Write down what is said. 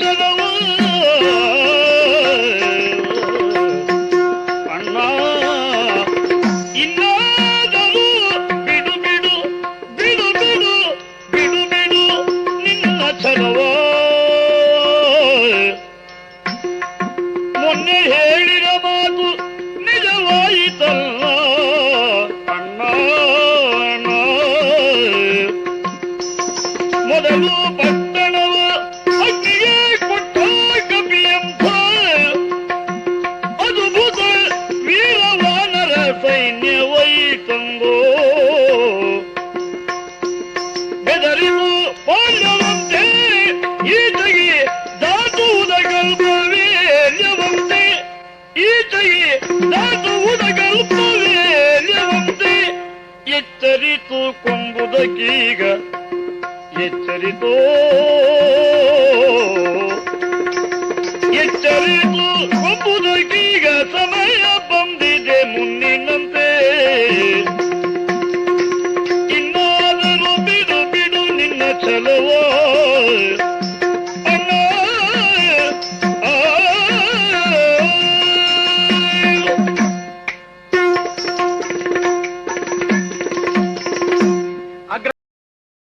ಎಚ್ಚರವ ಅಣ್ಣ ಇನ್ನಾದರೂ ಬಿಡು ಬಿಡು ಬಿಡು ಬಿಡು ಬಿಡು ನಿನ್ನ ಛಲವ ಹೇಳಿದ ಮಾತು. ಮೊದಲು ಪಟ್ಟಣವ ಎಚ್ಚರಿತು ಕೊಂಬುದಕ್ಕೀಗ ಎಚ್ಚರಿತೋ. ಎಚ್ಚರಿತು ಕೊಂಬುದಕ್ಕೀಗ ಸಮಯ ಬಂದಿದೆ ಮುನ್ನಿನಂತೆ. ಇನ್ನಾದರೂ ಬಿಡು ಬಿಡು ನಿನ್ನ ಚಲವೋ